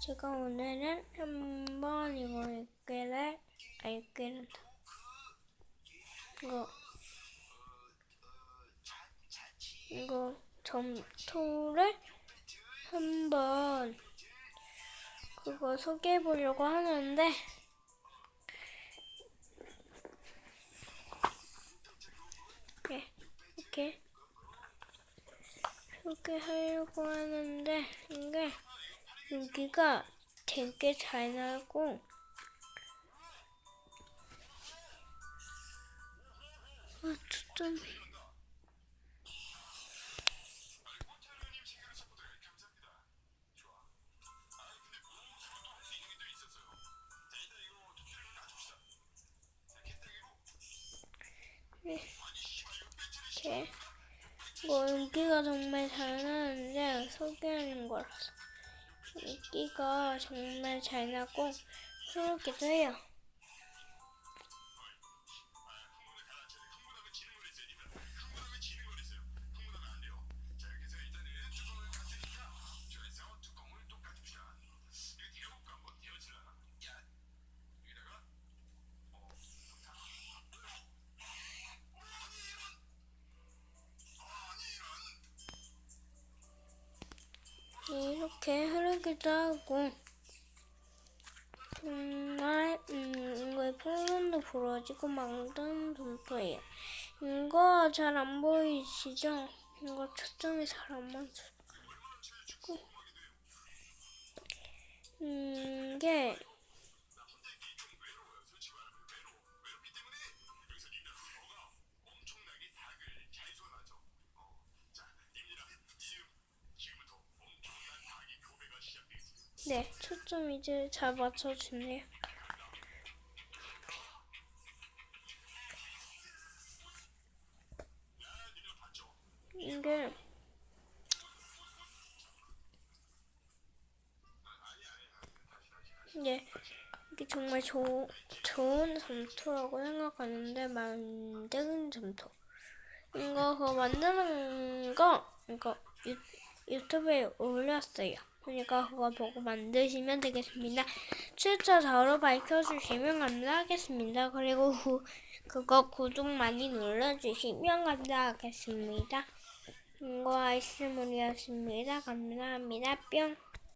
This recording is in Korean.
제가 오늘은 한번 이거 읽기를, 아, 읽기를, 이거, 이거 점토를 한번 그거 소개해 보려고 하는데, 네, 이렇게 소개하려고 하는데, 이게 여기가 되게 잘 나고, 아, 초점. 네. 이렇게 뭐 인기가 정말 잘 나는데 소개하는 거라서 인기가 정말 잘 나고 그렇기도 해요. 이렇게 흐르기도 하고 정말 음, 이거에 풍선도 부러지고 망던 점토예요. 이거 잘 안 보이시죠? 이거 초점이 잘 안 맞고 음, 네, 초점 이제 잘 맞춰주네요. 이게 이게 이게 정말 조, 좋은 점토라고 생각하는데 만드는 점토 이거 그거 만드는 거 이거 유, 유튜브에 올렸어요. 그러니까 그거 보고 만드시면 되겠습니다. 출처자로 밝혀주시면 감사하겠습니다. 그리고 구, 그거 구독 많이 눌러주시면 감사하겠습니다. 이거 아이스물이었습니다. 감사합니다. 뿅.